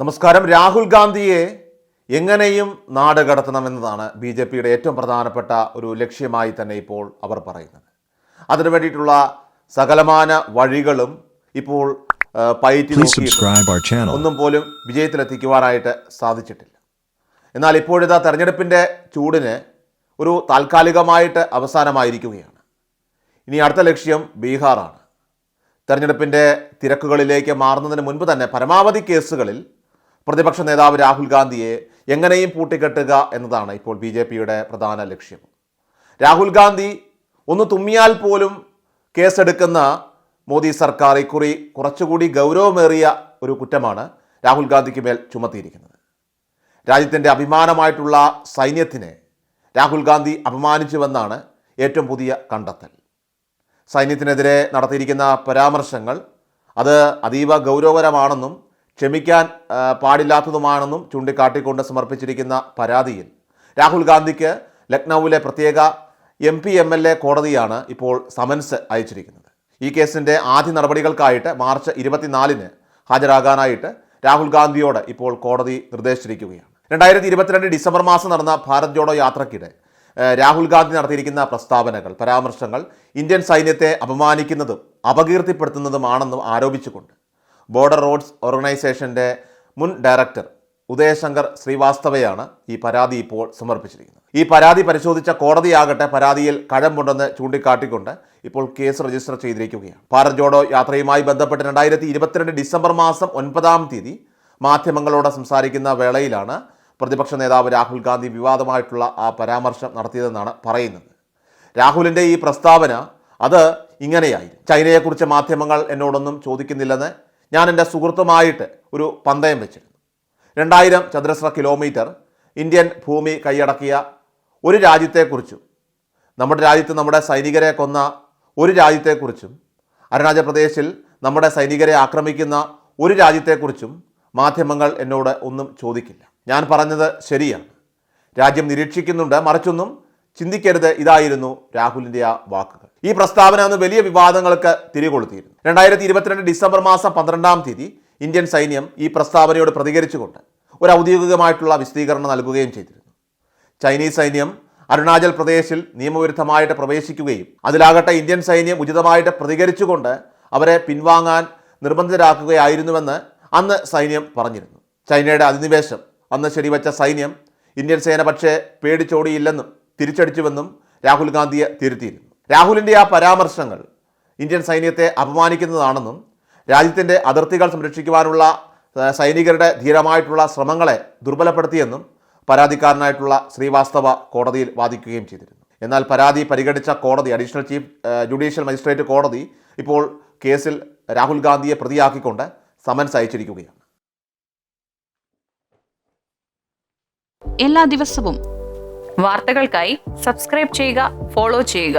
നമസ്കാരം. രാഹുൽ ഗാന്ധിയെ എങ്ങനെയും നാട് കടത്തണമെന്നതാണ് ബി ജെ പിയുടെ ഏറ്റവും പ്രധാനപ്പെട്ട ഒരു ലക്ഷ്യമായി തന്നെ ഇപ്പോൾ അവർ പറയുന്നത്. അതിനു വേണ്ടിയിട്ടുള്ള സകലമാന വഴികളും ഇപ്പോൾ പയറ്റി. ഒന്നും പോലും വിജയത്തിലെത്തിക്കുവാനായിട്ട് സാധിച്ചിട്ടില്ല. എന്നാൽ ഇപ്പോഴിതാ തെരഞ്ഞെടുപ്പിന്റെ ചൂടിന് ഒരു താൽക്കാലികമായിട്ട് അവസാനമായിരിക്കുകയാണ്. ഇനി അടുത്ത ലക്ഷ്യം ബീഹാറാണ്. തെരഞ്ഞെടുപ്പിന്റെ തിരക്കുകളിലേക്ക് മാറുന്നതിന് മുൻപ് തന്നെ പരമാവധി കേസുകളിൽ പ്രതിപക്ഷ നേതാവ് രാഹുൽ ഗാന്ധിയെ എങ്ങനെയും പൂട്ടിക്കെട്ടുക എന്നതാണ് ഇപ്പോൾ ബി ജെ പിയുടെ പ്രധാന ലക്ഷ്യം. രാഹുൽ ഗാന്ധി ഒന്ന് തുമ്മിയാൽ പോലും കേസെടുക്കുന്ന മോദി സർക്കാർ ഇക്കുറി കുറച്ചുകൂടി ഗൗരവമേറിയ ഒരു കുറ്റമാണ് രാഹുൽ ഗാന്ധിക്ക് മേൽ ചുമത്തിയിരിക്കുന്നത്. രാജ്യത്തിന്റെ അഭിമാനമായിട്ടുള്ള സൈന്യത്തിനെ രാഹുൽ ഗാന്ധി അപമാനിച്ചുവെന്നാണ് ഏറ്റവും പുതിയ കണ്ടെത്തൽ. സൈന്യത്തിനെതിരെ നടത്തിയിരിക്കുന്ന പരാമർശങ്ങൾ അത് അതീവ ഗൗരവകരമാണെന്നും ക്ഷമിക്കാൻ പാടില്ലാത്തതുമാണെന്നും ചൂണ്ടിക്കാട്ടിക്കൊണ്ട് സമർപ്പിച്ചിരിക്കുന്ന പരാതിയിൽ രാഹുൽ ഗാന്ധിക്ക് ലക്നൌവിലെ പ്രത്യേക M P M L A കോടതിയാണ് ഇപ്പോൾ സമൻസ് അയച്ചിരിക്കുന്നത്. ഈ കേസിന്റെ ആദ്യ നടപടികൾക്കായിട്ട് മാർച്ച് ഇരുപത്തിനാലിന് ഹാജരാകാനായിട്ട് രാഹുൽ ഗാന്ധിയോട് ഇപ്പോൾ കോടതി നിർദ്ദേശിച്ചിരിക്കുകയാണ്. രണ്ടായിരത്തി ഇരുപത്തിരണ്ട് ഡിസംബർ മാസം നടന്ന ഭാരത് ജോഡോ യാത്രക്കിടെ രാഹുൽ ഗാന്ധി നടത്തിയിരിക്കുന്ന പ്രസ്താവനകൾ പരാമർശങ്ങൾ ഇന്ത്യൻ സൈന്യത്തെ അപമാനിക്കുന്നതും അപകീർത്തിപ്പെടുത്തുന്നതുമാണെന്നും ആരോപിച്ചുകൊണ്ട് ബോർഡർ റോഡ്സ് ഓർഗനൈസേഷന്റെ മുൻ ഡയറക്ടർ ഉദയശങ്കർ ശ്രീവാസ്തവയാണ് ഈ പരാതി ഇപ്പോൾ സമർപ്പിച്ചിരിക്കുന്നത്. ഈ പരാതി പരിശോധിച്ച കോടതിയാകട്ടെ പരാതിയിൽ കഴമ്പുണ്ടെന്ന് ചൂണ്ടിക്കാട്ടിക്കൊണ്ട് ഇപ്പോൾ കേസ് രജിസ്റ്റർ ചെയ്തിരിക്കുകയാണ്. ഭാരത് ജോഡോ യാത്രയുമായി ബന്ധപ്പെട്ട് രണ്ടായിരത്തി ഇരുപത്തിരണ്ട് ഡിസംബർ മാസം ഒൻപതാം തീയതി മാധ്യമങ്ങളോട് സംസാരിക്കുന്ന വേളയിലാണ് പ്രതിപക്ഷ നേതാവ് രാഹുൽ ഗാന്ധി വിവാദമായിട്ടുള്ള ആ പരാമർശം നടത്തിയതെന്നാണ് പറയുന്നത്. രാഹുലിന്റെ ഈ പ്രസ്താവന അത് ഇങ്ങനെയായി ചൈനയെക്കുറിച്ച് മാധ്യമങ്ങൾ എന്നോടൊന്നും ചോദിക്കുന്നില്ലെന്ന് ഞാൻ എന്റെ സുഹൃത്തുമായിട്ട് ഒരു പന്തയം വെച്ചിരുന്നു. രണ്ടായിരം ചതുരശ്ര കിലോമീറ്റർ ഇന്ത്യൻ ഭൂമി കൈയടക്കിയ ഒരു രാജ്യത്തെക്കുറിച്ചും നമ്മുടെ രാജ്യത്ത് നമ്മുടെ സൈനികരെ കൊന്ന ഒരു രാജ്യത്തെക്കുറിച്ചും അരുണാചൽ പ്രദേശിൽ നമ്മുടെ സൈനികരെ ആക്രമിക്കുന്ന ഒരു രാജ്യത്തെക്കുറിച്ചും മാധ്യമങ്ങൾ എന്നോട് ഒന്നും ചോദിക്കില്ല. ഞാൻ പറഞ്ഞത് ശരിയാണ്. രാജ്യം നിരീക്ഷിക്കുന്നുണ്ട് മറിച്ചൊന്നും ചിന്തിക്കരുത്. ഇതായിരുന്നു രാഹുലിന്റെ ആ വാക്കുകൾ. ഈ പ്രസ്താവന അന്ന് വലിയ വിവാദങ്ങൾക്ക് തിരികൊളുത്തിയിരുന്നു. രണ്ടായിരത്തി ഇരുപത്തിരണ്ട് ഡിസംബർ മാസം പന്ത്രണ്ടാം തീയതി ഇന്ത്യൻ സൈന്യം ഈ പ്രസ്താവനയോട് പ്രതികരിച്ചുകൊണ്ട് ഒരു ഔദ്യോഗികമായിട്ടുള്ള വിശദീകരണം നൽകുകയും ചെയ്തിരുന്നു. ചൈനീസ് സൈന്യം അരുണാചൽ പ്രദേശിൽ നിയമവിരുദ്ധമായിട്ട് പ്രവേശിക്കുകയും അതിലാകട്ടെ ഇന്ത്യൻ സൈന്യം ഉചിതമായിട്ട് പ്രതികരിച്ചുകൊണ്ട് അവരെ പിൻവാങ്ങാൻ നിർബന്ധിതരാക്കുകയായിരുന്നുവെന്ന് അന്ന് സൈന്യം പറഞ്ഞിരുന്നു. ചൈനയുടെ അധിനിവേശം അന്ന് ശരിവച്ച സൈന്യം ഇന്ത്യൻ സേന പക്ഷേ പേടിച്ചോടിയില്ലെന്നും തിരിച്ചടിച്ചുവെന്നും രാഹുൽ ഗാന്ധിയെ തിരുത്തിയിരുന്നു. രാഹുലിന്റെ ആ പരാമർശങ്ങൾ ഇന്ത്യൻ സൈന്യത്തെ അപമാനിക്കുന്നതാണെന്നും രാജ്യത്തിന്റെ അതിർത്തികൾ സംരക്ഷിക്കുവാനുള്ള സൈനികരുടെ ധീരമായിട്ടുള്ള ശ്രമങ്ങളെ ദുർബലപ്പെടുത്തിയെന്നും പരാതിക്കാരനായിട്ടുള്ള ശ്രീവാസ്തവ കോടതിയിൽ വാദിക്കുകയും ചെയ്തിരുന്നു. എന്നാൽ പരാതി പരിഗണിച്ച കോടതി അഡീഷണൽ ചീഫ് ജുഡീഷ്യൽ മജിസ്ട്രേറ്റ് കോടതി ഇപ്പോൾ കേസിൽ രാഹുൽ ഗാന്ധിയെ പ്രതിയാക്കിക്കൊണ്ട് സമൻസ് അയച്ചിരിക്കുകയാണ്. എല്ലാ ദിവസവും വാർത്തകൾക്കായി സബ്സ്ക്രൈബ് ചെയ്യുക ഫോളോ ചെയ്യുക.